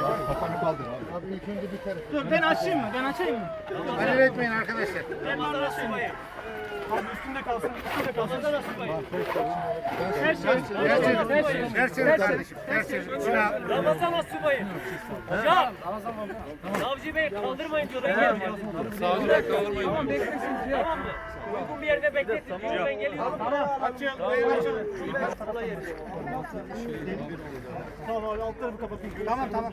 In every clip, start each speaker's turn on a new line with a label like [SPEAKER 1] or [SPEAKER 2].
[SPEAKER 1] Kafanı kaldır abi.
[SPEAKER 2] Abi ilk önce bir kere.
[SPEAKER 3] Dur ben açayım mı? Ben açayım mı?
[SPEAKER 2] Acele etmeyin arkadaşlar.
[SPEAKER 3] Ben bana açayım. Abi üstünde kalsın. Üstünde kalsın. Her şey.
[SPEAKER 2] Ters çevir. Ters çevir kardeşim. Ters çevir. Silah.
[SPEAKER 4] Ramazan Asubayı. Hocam. Savcı Bey kaldırmayın diyor. Savcı Bey kaldırmayın. Tamam beklesin. Tamam mı? Uygun bir yerde bekletin. diyor. Ben geliyorum.
[SPEAKER 3] Açın. Açın. Tamam abi alt tarafı kapatın.
[SPEAKER 2] Tamam tamam.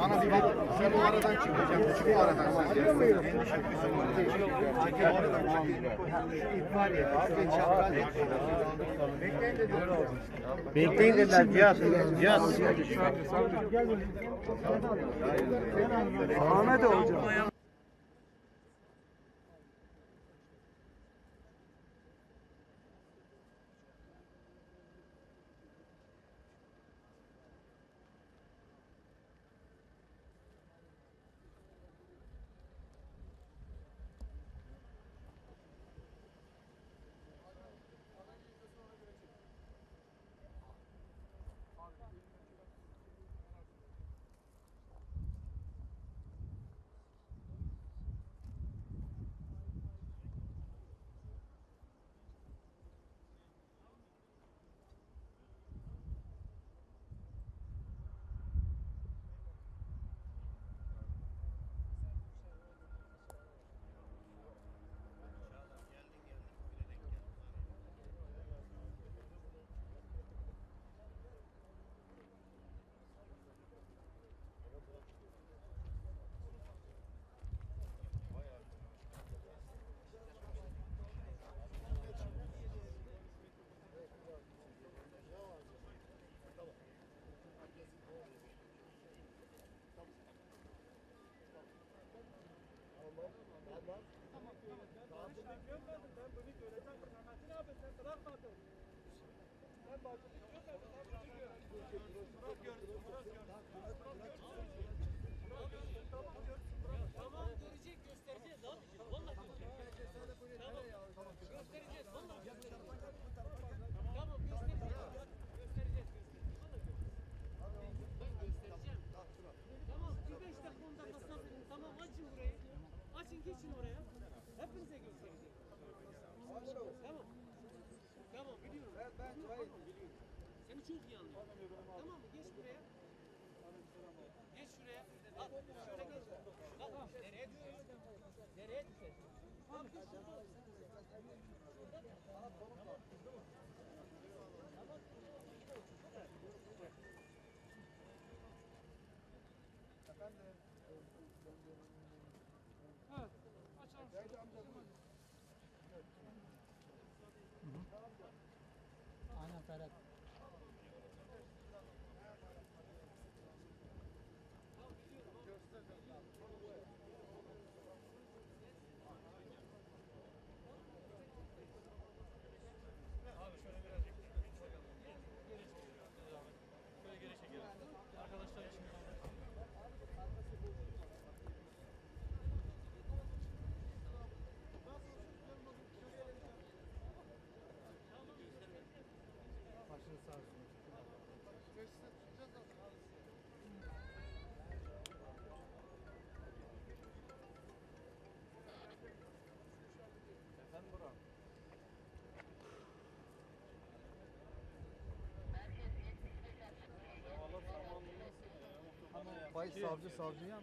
[SPEAKER 2] Bana bir bak. Sen bu aradan çıkacaksın. Çık bu aradan. sen. Çekil bu aradan. İhbar et. Geç çapraz et. Bekleyin dedi. Bekleyin dediler. Cihat. Cihat. Ahmet hocam.
[SPEAKER 4] Tamam görecek göstereceğiz abi. Vallahi göstereceğiz. Tamam göstereceğiz. Vallahi göstereceğiz. Tamam göstereceğiz. Göstereceğiz. Ben göstereceğim. Tamam bir beş dakika on dakika sabredin. Tamam açın burayı. Açın geçin oraya. Hepinize göstereceğiz. Tamam. Tamam biliyorum. Ben biliyorum. Çok iyi anlıyorum. Tamam mı? Geç buraya. Geç şuraya. Al. Şöyle geç. Al. Nereye düşüyorsun? Nereye düşüyorsun? Tamam. Geç şuraya.
[SPEAKER 3] Aynen Ferhat.
[SPEAKER 5] Faiz savcı savcıya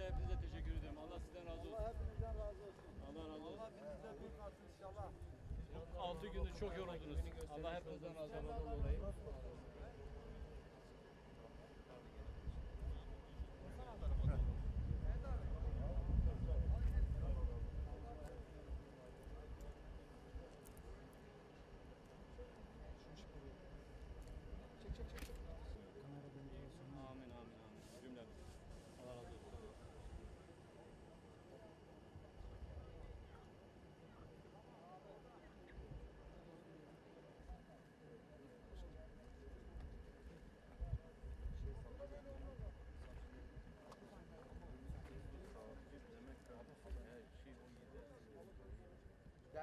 [SPEAKER 5] Ayrıca
[SPEAKER 1] hepinize teşekkür ediyorum. Allah sizden razı olsun. Allah hepinizden razı olsun. Allah razı olsun. Allah hepinize büyük olsun inşallah. 6 gündür çok yoruldunuz. Allah hepinizden razı olsun.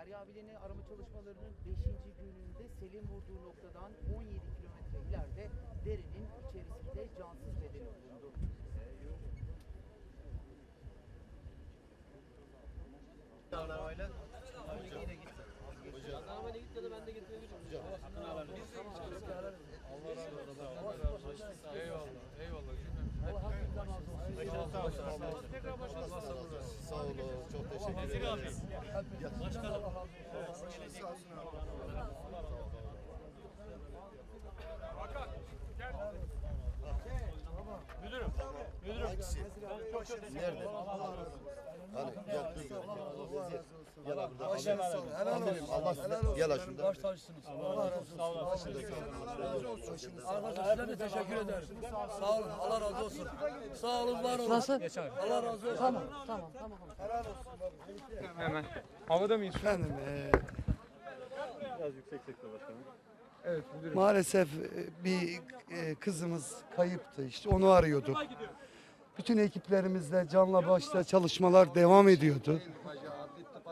[SPEAKER 6] Derya Bilen'i arama çalışmalarının 5. gününde Selin vurduğu noktadan 17 kilometre ileride derenin içerisinde cansız bedeni bulundu.
[SPEAKER 4] Jandarmayla git ya da ben de getirebilirim.
[SPEAKER 2] Sağ olun. Çok teşekkür ederim.
[SPEAKER 3] Müdürüm. Müdürüm.
[SPEAKER 2] Hangisi?
[SPEAKER 3] Çok çok teşekkür
[SPEAKER 2] Nerede?
[SPEAKER 3] ederim.
[SPEAKER 2] Hani gel dur gel. Gel abi. Helal olsun. Allah gel aşında.
[SPEAKER 5] Baş tacısınız. Allah razı olsun.
[SPEAKER 3] Sağ olasın.
[SPEAKER 5] Arkadaşlar size de teşekkür ederim. Sağ olun. Allah razı olsun. Sağ olun, var olun. Nasıl? Allah razı olsun. Tamam.
[SPEAKER 6] Tamam tamam.
[SPEAKER 7] Hemen. Havada mıyız?
[SPEAKER 8] Efendim, e,
[SPEAKER 3] Biraz yüksek sekte başkanım.
[SPEAKER 7] Evet müdürüm.
[SPEAKER 8] maalesef e, bir e, kızımız kayıptı. İşte onu arıyorduk. Bütün ekiplerimizle canla başla çalışmalar devam ediyordu.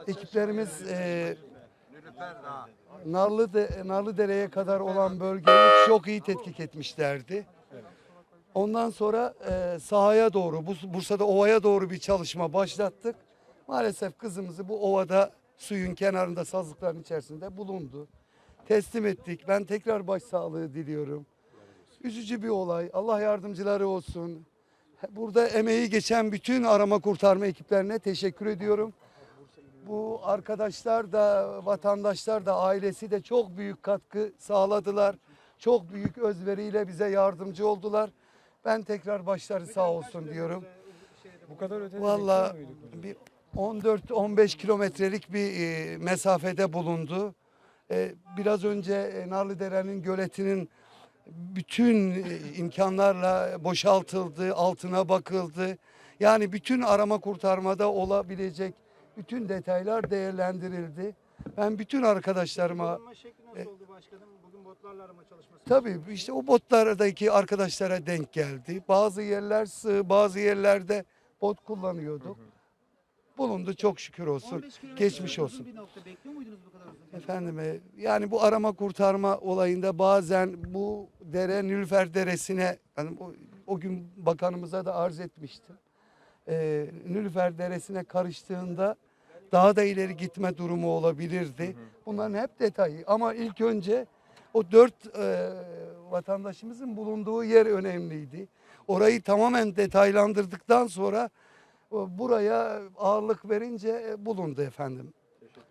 [SPEAKER 8] Ekiplerimiz e, Narlı Narlıdere'ye kadar olan bölgeyi çok iyi tetkik etmişlerdi. Ondan sonra e, sahaya doğru, Bursa'da ovaya doğru bir çalışma başlattık. Maalesef kızımızı bu ovada suyun kenarında sazlıkların içerisinde bulundu. Teslim ettik. Ben tekrar başsağlığı diliyorum. Üzücü bir olay. Allah yardımcıları olsun. Burada emeği geçen bütün arama kurtarma ekiplerine teşekkür ediyorum. Bu arkadaşlar da, vatandaşlar da, ailesi de çok büyük katkı sağladılar. Çok büyük özveriyle bize yardımcı oldular. Ben tekrar başları sağ olsun diyorum.
[SPEAKER 7] Bu kadar ötede
[SPEAKER 8] Valla
[SPEAKER 7] bekliyor muyduk?
[SPEAKER 8] bir 14-15 kilometrelik bir e, mesafede bulundu. E, biraz önce e, Narlıdere'nin göletinin bütün e, imkanlarla boşaltıldı, altına bakıldı. Yani bütün arama kurtarmada olabilecek bütün detaylar değerlendirildi. Ben bütün arkadaşlarıma
[SPEAKER 3] şekli nasıl oldu başkanım? Bugün botlarla arama çalışması.
[SPEAKER 8] Tabii işte o botlardaki arkadaşlara denk geldi. Bazı yerler sığ, bazı yerlerde bot kullanıyorduk. Bulundu çok şükür olsun.
[SPEAKER 6] 15 kilometre
[SPEAKER 8] Geçmiş
[SPEAKER 6] uzun
[SPEAKER 8] olsun.
[SPEAKER 6] bir nokta bekliyor muydunuz bu kadar uzun?
[SPEAKER 8] Efendim e, yani bu arama kurtarma olayında bazen bu dere Nülfer Deresi'ne yani o, o gün bakanımıza da arz etmiştim. Ee, Nülfer Deresi'ne karıştığında daha da ileri gitme durumu olabilirdi. Bunların hep detayı ama ilk önce o dört e, vatandaşımızın bulunduğu yer önemliydi. Orayı tamamen detaylandırdıktan sonra o, buraya ağırlık verince e, bulundu efendim.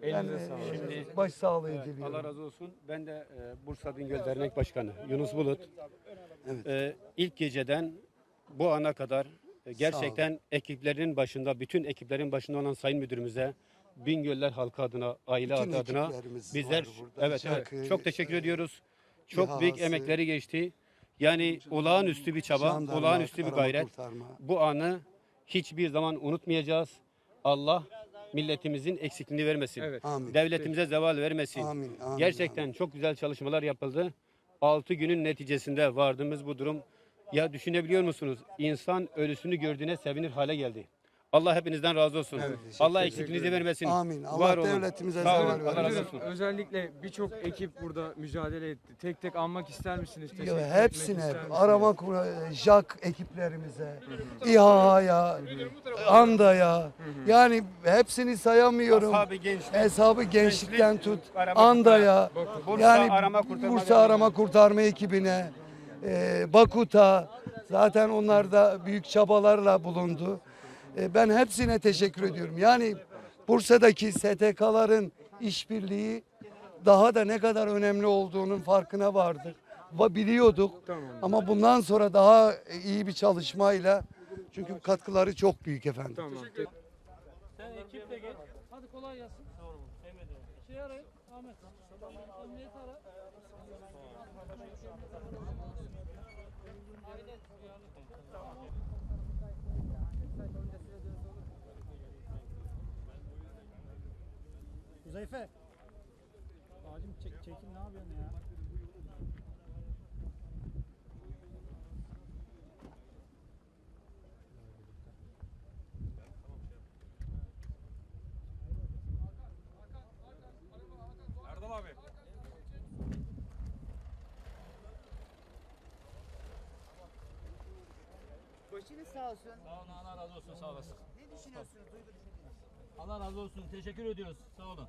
[SPEAKER 8] Ben
[SPEAKER 7] Elinize
[SPEAKER 8] e,
[SPEAKER 7] sağlık.
[SPEAKER 1] Şimdi-
[SPEAKER 8] başsağlığı
[SPEAKER 1] Evet,
[SPEAKER 8] diliyorum.
[SPEAKER 1] Allah razı olsun. Ben de e, Bursa Bingöl Dernek Başkanı Yunus Bulut.
[SPEAKER 8] Evet.
[SPEAKER 1] E, ilk geceden bu ana kadar e, gerçekten ekiplerin başında, bütün ekiplerin başında olan Sayın Müdürümüze, Bingöller halkı adına, aile
[SPEAKER 8] Bütün
[SPEAKER 1] adı adına
[SPEAKER 8] ekiplerimiz
[SPEAKER 1] bizler
[SPEAKER 8] var burada.
[SPEAKER 1] evet, evet
[SPEAKER 8] Çakı,
[SPEAKER 1] çok teşekkür ediyoruz. Çok büyük
[SPEAKER 8] İHA'sı,
[SPEAKER 1] emekleri geçti. Yani olağanüstü bir çaba,
[SPEAKER 8] jandarma,
[SPEAKER 1] olağanüstü bir
[SPEAKER 8] arama
[SPEAKER 1] gayret.
[SPEAKER 8] kurtarma.
[SPEAKER 1] Bu anı hiçbir zaman unutmayacağız. Allah milletimizin eksikliğini vermesin.
[SPEAKER 7] Evet.
[SPEAKER 8] Amin.
[SPEAKER 1] Devletimize zeval vermesin.
[SPEAKER 8] Amin, amin,
[SPEAKER 1] Gerçekten çok güzel çalışmalar yapıldı. 6 günün neticesinde vardığımız bu durum. Ya düşünebiliyor musunuz? İnsan ölüsünü gördüğüne sevinir hale geldi. Allah hepinizden razı olsun. Allah eksikliğinizi vermesin.
[SPEAKER 8] Amin. Allah
[SPEAKER 1] Var olun.
[SPEAKER 8] devletimize
[SPEAKER 1] Sağ
[SPEAKER 8] zeval
[SPEAKER 1] olun. Allah razı
[SPEAKER 8] vermesin.
[SPEAKER 1] olsun.
[SPEAKER 7] Özellikle birçok ekip burada mücadele etti. Tek tek anmak ister misiniz? Teşekkür
[SPEAKER 8] Yo,
[SPEAKER 7] etmek
[SPEAKER 8] hepsine,
[SPEAKER 7] ister misiniz?
[SPEAKER 8] arama kur- JAK ekiplerimize, İHA'ya, ANDA'ya, yani hepsini sayamıyorum.
[SPEAKER 1] Ashab-ı gençlik,
[SPEAKER 8] Hesabı gençlikten tut,
[SPEAKER 1] arama
[SPEAKER 8] ANDA'ya,
[SPEAKER 1] Bursa
[SPEAKER 8] yani
[SPEAKER 1] arama kurtarma
[SPEAKER 8] Bursa arama kurtarma ekibine, e, Bakuta, zaten onlar da büyük çabalarla bulundu. E, ben hepsine teşekkür ediyorum. Yani Bursa'daki STK'ların işbirliği daha da ne kadar önemli olduğunun farkına vardık. Va- Biliyorduk ama bundan sonra daha iyi bir çalışmayla çünkü katkıları çok büyük efendim.
[SPEAKER 7] Tamam.
[SPEAKER 4] Sen ekiple gel. Hadi kolay gelsin. Sağ olun. Şey arayın. Ahmet. Emniyet ara.
[SPEAKER 3] Huzeyfe. Abicim çek, çekin ne yapıyorsun ya?
[SPEAKER 6] Başınız sağ olsun.
[SPEAKER 9] Sağ olun Allah razı olsun sağ olasın.
[SPEAKER 6] Ne düşünüyorsunuz? Duygu düşünceniz?
[SPEAKER 9] Allah razı olsun teşekkür ediyoruz sağ olun.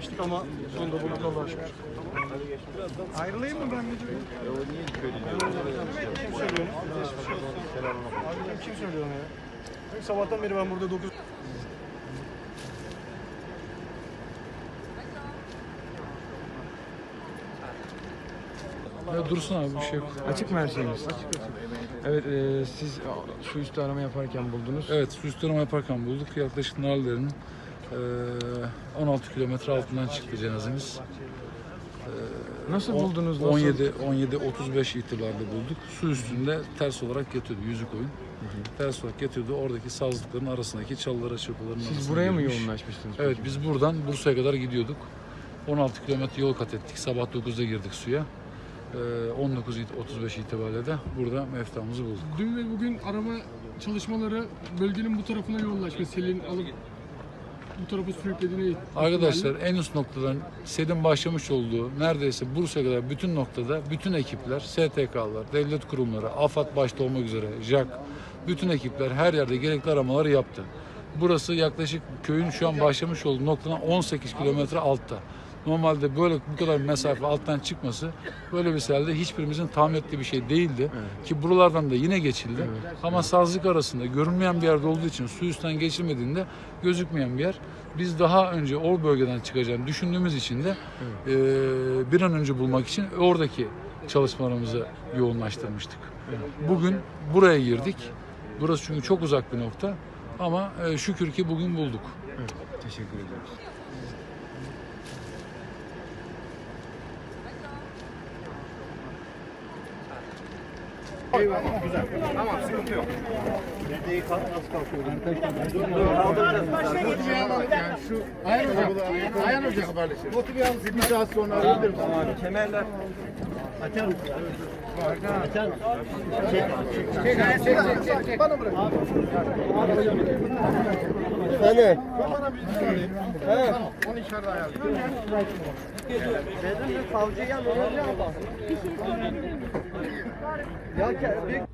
[SPEAKER 3] Uğraştık ama sonunda Allah'a şükür. Ayrılayım mı ben müdürüm? Kim söylüyor? Abi kim söylüyor onu ya? Çünkü sabahtan beri ben burada 9
[SPEAKER 10] Ya dursun abi bir şey yok.
[SPEAKER 7] Açık mı her şeyimiz? Evet e, siz su üstü arama yaparken buldunuz.
[SPEAKER 10] Evet su üstü arama yaparken bulduk. Yaklaşık Narlıdere'nin eee 16 kilometre altından çıktı cenazemiz.
[SPEAKER 7] Nasıl
[SPEAKER 10] On-
[SPEAKER 7] buldunuz? Nasıl?
[SPEAKER 10] 17 17 35 itibariyle bulduk. Su üstünde ters olarak yatıyordu yüzük oyun. Ters olarak yatıyordu. Oradaki sazlıkların arasındaki çalılara çırpıların
[SPEAKER 7] Siz
[SPEAKER 10] arasına
[SPEAKER 7] buraya mı
[SPEAKER 10] girmiş.
[SPEAKER 7] yoğunlaşmıştınız?
[SPEAKER 10] Evet
[SPEAKER 7] peki?
[SPEAKER 10] biz buradan Bursa'ya kadar gidiyorduk. 16 kilometre yol kat ettik. Sabah 9'da girdik suya. Eee 19.35 itibariyle de burada meftamızı bulduk.
[SPEAKER 3] Dün ve bugün arama çalışmaları bölgenin bu tarafına yoğunlaşmış. Selin alıp bu tarafa sürüklediğini
[SPEAKER 10] Arkadaşlar en üst noktadan SED'in başlamış olduğu neredeyse Bursa'ya kadar bütün noktada bütün ekipler, STK'lar, devlet kurumları, AFAD başta olmak üzere, JAK, bütün ekipler her yerde gerekli aramaları yaptı. Burası yaklaşık köyün şu an başlamış olduğu noktadan 18 kilometre altta. Normalde böyle bu kadar mesafe alttan çıkması böyle bir selde hiçbirimizin tahmin ettiği bir şey değildi. Ki buralardan da yine geçildi. Ama sazlık arasında görünmeyen bir yerde olduğu için su üstten geçilmediğinde gözükmeyen bir yer. Biz daha önce o bölgeden çıkacağını düşündüğümüz için de eee, bir an önce bulmak için oradaki çalışmalarımızı yoğunlaştırmıştık. Bugün buraya girdik. Burası çünkü çok uzak bir nokta. Ama eee, şükür ki bugün bulduk.
[SPEAKER 7] Teşekkür ediyoruz.
[SPEAKER 2] Eyvallah. Güzel. Tamam sıkıntı yok. Dedeyi kalk nasıl kalkıyor? Kaldıracağız. Yani şu Ayhan Hocam. Ayhan Hocam haberleşelim. Bir alın. Bir saat sonra arayabilir misin? Abi kemerler. Açar mısın? Açar mısın? Çek, çek, çek, çek, çek. Bana bırak. Seni. Bana bir söyleyeyim. Tamam, onu içeride ayarlayalım. Dedim de savcıya ne olacak? Ya